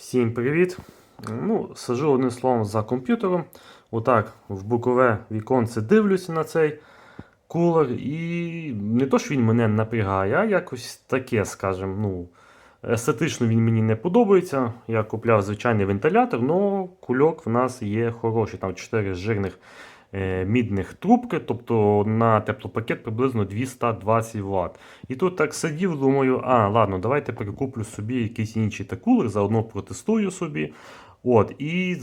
Всім привіт! Ну, сижу одним словом за комп'ютером. Отак в бокове віконце дивлюся на цей кулер, і не то, що він мене напрягає, а якось таке, скажімо, ну, естетично він мені не подобається. Я купляв звичайний вентилятор, але кульок в нас є хороший. Там 4 жирних мідних трубки, тобто на теплопакет приблизно 220 Вт. І тут так сидів, думаю, а, ладно, давайте перекуплю собі якийсь інший кулер, заодно протестую собі. От, і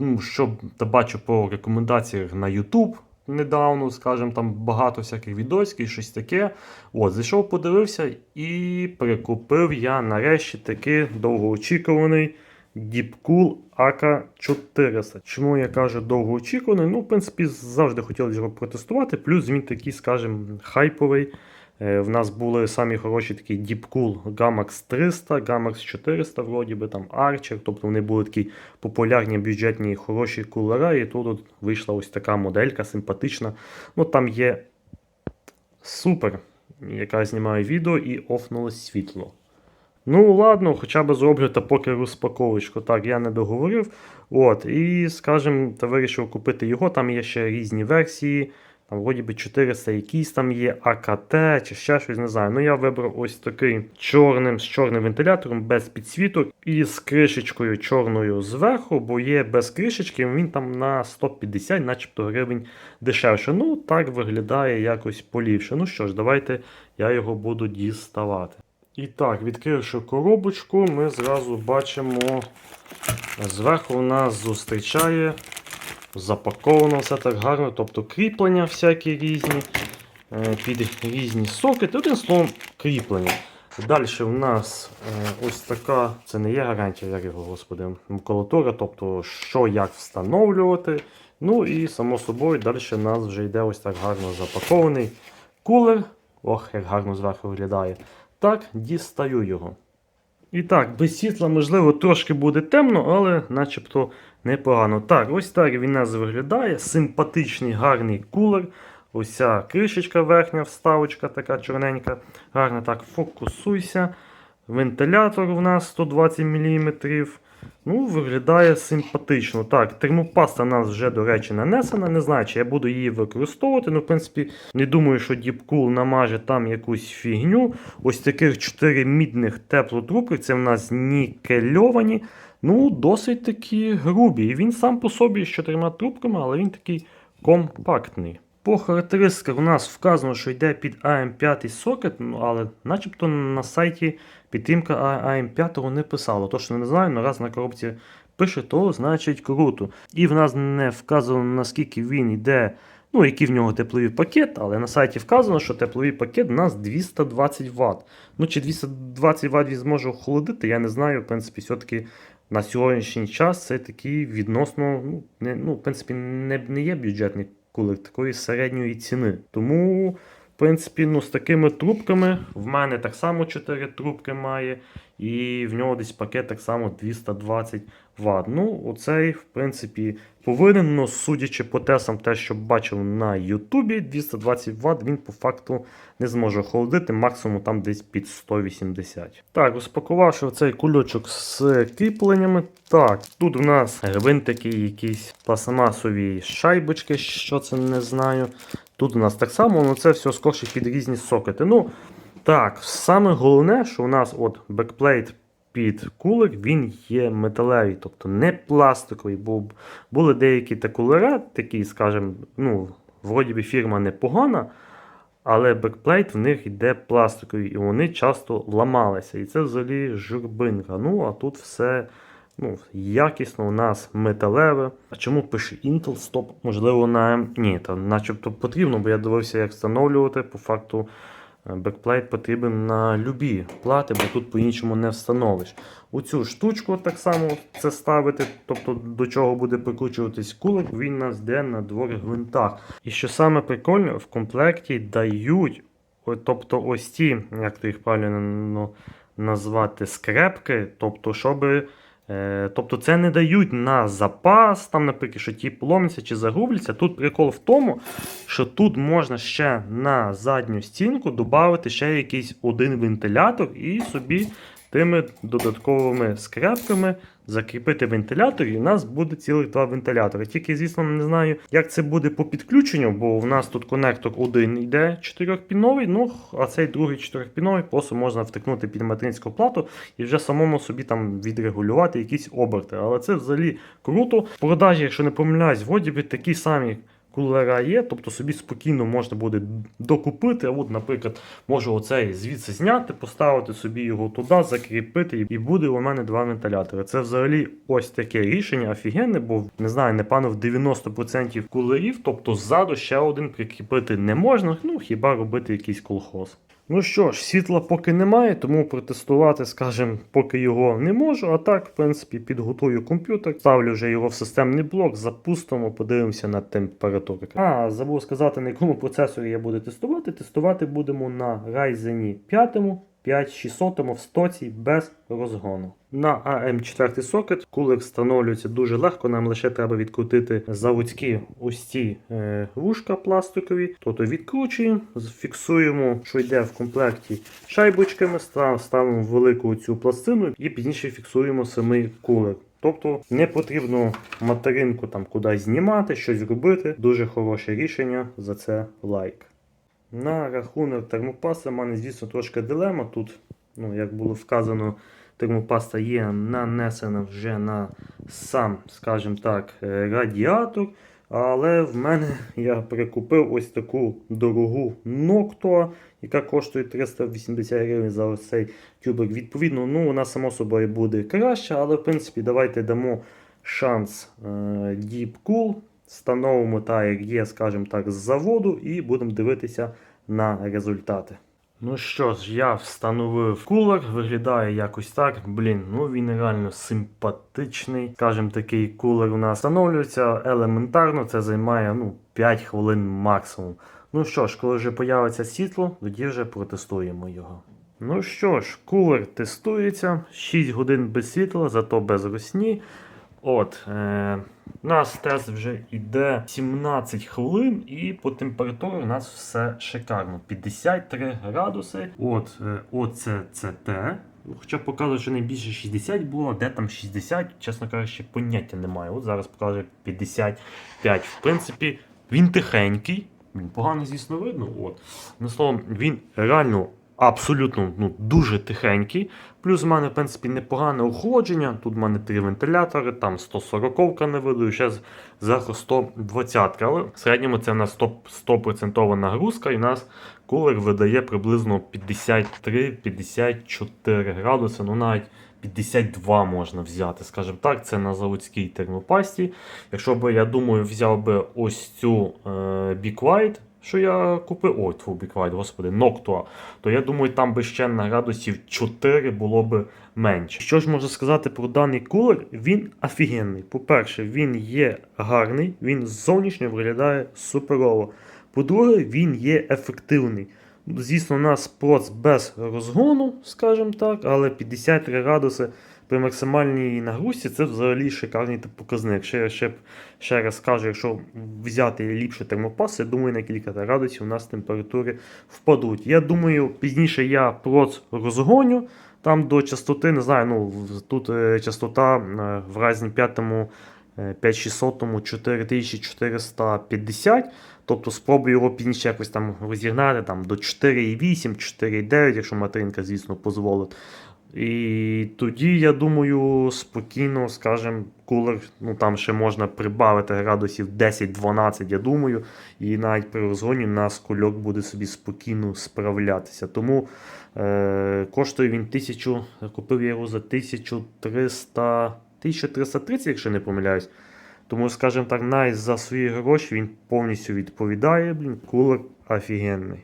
ну, що бачу по рекомендаціях на YouTube недавно, скажімо, там багато всяких відосиків, щось таке. От, зайшов, подивився і прикупив я нарешті таки довгоочікуваний Deepcool AK400. Чому я кажу довгоочікуваний? Ну, в принципі, завжди хотілося його протестувати. Плюс він такий, скажімо, хайповий. Е, В нас були самі хороші такі Deepcool Gamax 300, Gamax 400, вроді би там Archer, тобто вони були такі популярні, бюджетні, хороші кулера, і тут от вийшла ось така моделька симпатична. Ну там є супер, яка знімає відео і офнулось світло. Ну, ладно, хоча б зроблю та поки розпаковочку. Так, я не договорив. От, і, скажімо, та вирішив купити його. Там є ще різні версії. Там, вроді би 400 якісь там є, АКТ чи ще щось, не знаю. Ну, я вибрав ось такий чорним з чорним вентилятором без підсвіток і з кришечкою чорною зверху, бо є без кришечки, він там на 150, начебто гривень дешевше. Ну, так виглядає якось поліпше. Ну що ж, давайте я його буду діставати. І так, відкривши коробочку, ми зразу бачимо, зверху нас зустрічає запаковано все так гарно, тобто кріплення всякі різні, е, під різні сокети, одним словом, кріплення. Далі в нас е, ось така, це не є гарантія, як його, господи, макулатура, тобто що як встановлювати. Ну і само собою далі в нас вже йде ось так гарно запакований кулер. Ох, як гарно зверху виглядає. Так, дістаю його. І так, без світла, можливо, трошки буде темно, але начебто непогано. Так, ось так він нас виглядає. Симпатичний, гарний кулер. Ось ця кришечка верхня, вставочка така чорненька. Гарно так фокусуйся. Вентилятор у нас 120 мм. Ну, виглядає симпатично. Так, термопаста нас вже, до речі, нанесена. Не знаю, чи я буду її використовувати. Ну, в принципі, не думаю, що Deepcool намаже там якусь фігню. Ось таких 4 мідних теплотрубки. Це в нас нікельовані. Ну, досить такі грубі. І він сам по собі з чотирма трубками, але він такий компактний. По характеристиках у нас вказано, що йде під AM5 сокет, ну, але начебто на сайті підтримка AM5 не писало. То, що не знаю, але раз на коробці пише, то значить круто. І в нас не вказано, наскільки він йде, ну, який в нього тепловий пакет, але на сайті вказано, що тепловий пакет у нас 220 Вт. Ну, чи 220 Вт він зможе охолодити, я не знаю. В принципі, все-таки на сьогоднішній час це такий відносно, ну, не, ну в принципі, не, не є бюджетний кулер такої середньої ціни. Тому, в принципі, ну, з такими трубками в мене так само 4 трубки має, і в нього десь пакет так само 220 Вт. Ну, оцей, в принципі, повинен, ну, судячи по тестам, те, що бачив на Ютубі, 220 Вт він по факту не зможе охолодити, максимум там десь під 180. Так, розпакувавши цей кульочок з кріпленнями. Так, тут у нас гвинтики, якісь пластмасові шайбочки, що це не знаю. Тут у нас так само, але це все скорше під різні сокети. Ну, так, саме головне, що у нас от бекплейт під кулер, він є металевий, тобто не пластиковий. Бо були деякі та такі, скажімо, ну, вроді би фірма непогана, але бекплейт в них йде пластиковий, і вони часто ламалися. І це взагалі журбинка. Ну, а тут все ну, якісно у нас металеве. А чому пише Intel Stop? Можливо, на. Ні, то начебто потрібно, бо я дивився, як встановлювати. По факту бекплейт потрібен на любі плати, бо тут по-іншому не встановиш. У цю штучку так само це ставити, тобто до чого буде прикручуватись кулик, він нас йде на двох гвинтах. І що саме прикольне, в комплекті дають, тобто ось ці, як то їх правильно ну, назвати, скрепки, тобто, щоби Тобто це не дають на запас, там, наприклад, що ті поломляться чи загубляться. Тут прикол в тому, що тут можна ще на задню стінку додати ще якийсь один вентилятор і собі тими додатковими скрепками закріпити вентилятор, і у нас буде цілих два вентилятори. Тільки, звісно, не знаю, як це буде по підключенню, бо в нас тут конектор один йде чотирьохпіновий, ну а цей другий чотирьохпіновий просто можна втикнути під материнську плату і вже самому собі там відрегулювати якісь оберти. Але це взагалі круто. В продажі, якщо не помиляюсь, вроді би такі самі. Кулера є, тобто собі спокійно можна буде докупити. От, наприклад, можу оцей звідси зняти, поставити собі його туди, закріпити, і буде у мене два вентилятори. Це взагалі ось таке рішення офігенне, бо не знаю, напевно, в 90% кулерів, тобто ззаду ще один прикріпити не можна, ну хіба робити якийсь колхоз. Ну що ж, світла поки немає, тому протестувати, скажімо, поки його не можу. А так, в принципі, підготую комп'ютер, ставлю вже його в системний блок, запустимо, подивимося на температуру. А, забув сказати, на якому процесорі я буду тестувати. Тестувати будемо на Ryzen 5 5600 в стоці без розгону. На AM4 сокет кулер встановлюється дуже легко, нам лише треба відкрутити заводські ось ці е, вушка пластикові. Тобто відкручуємо, фіксуємо, що йде в комплекті шайбочками, ставимо велику цю пластину і пізніше фіксуємо самий кулер. Тобто не потрібно материнку там кудись знімати, щось робити. Дуже хороше рішення. За це лайк. На рахунок термопаста в мене, звісно, трошки дилема. Тут, ну, як було вказано, термопаста є нанесена вже на сам, скажімо так, е, радіатор. Але в мене я прикупив ось таку дорогу Noctua, яка коштує 380 гривень за ось цей тюбик. Відповідно, ну, вона само собою буде краща, але в принципі давайте дамо шанс е, Deep Cool. Встановимо так, як є, скажімо так, з заводу, і будемо дивитися на результати. Ну що ж, я встановив кулер, виглядає якось так. Блін, ну він реально симпатичний. Скажімо, такий кулер у нас встановлюється елементарно, це займає ну, 5 хвилин максимум. Ну що ж, коли вже появиться світло, тоді вже протестуємо його. Ну що ж, кулер тестується, 6 годин без світла, зато без русні. От, е, у нас тест вже йде 17 хвилин, і по температурі у нас все шикарно. 53 градуси. От, е, оце це те. Хоча показує, що найбільше 60 було, де там 60, чесно кажучи, поняття немає. От зараз покаже 55. В принципі, він тихенький. Він погано, звісно, видно. От. Ну, словом, він реально абсолютно ну, дуже тихенький. Плюс в мене, в принципі, непогане охолодження. Тут в мене три вентилятори, там 140 не видаю, ще зверху 120. Але в середньому це в нас 100%, 100% нагрузка, і в нас кулер видає приблизно 53-54 градуси, ну навіть 52 можна взяти, скажімо так, це на заводській термопасті. Якщо би, я думаю, взяв би ось цю е, Big White, що я купив, ой, тьфу, Big господи, Noctua, то я думаю, там би ще на градусів 4 було би менше. Що ж можу сказати про даний кулер? Він офігенний. По-перше, він є гарний, він зовнішньо виглядає суперово. По-друге, він є ефективний. Звісно, у нас проц без розгону, скажімо так, але 53 градуси при максимальній нагрузці це взагалі шикарний показник. Ще, ще, ще раз кажу, якщо взяти ліпше термопас, я думаю, на кілька градусів у нас температури впадуть. Я думаю, пізніше я проц розгоню. Там до частоти, не знаю, ну тут е, частота е, в Ryzen 5 е, 5600 4450. Тобто спробую його пізніше якось там розігнати там, до 4,8, 4,9, якщо материнка, звісно, дозволить. І тоді, я думаю, спокійно, скажем, кулер, ну там ще можна прибавити градусів 10-12, я думаю. І навіть при розгоні нас кульок буде собі спокійно справлятися. Тому е, коштує він 1000, купив я його за 1300, 1330, якщо не помиляюсь. Тому, скажімо так, навіть за свої гроші він повністю відповідає. Блін, кулер офігенний.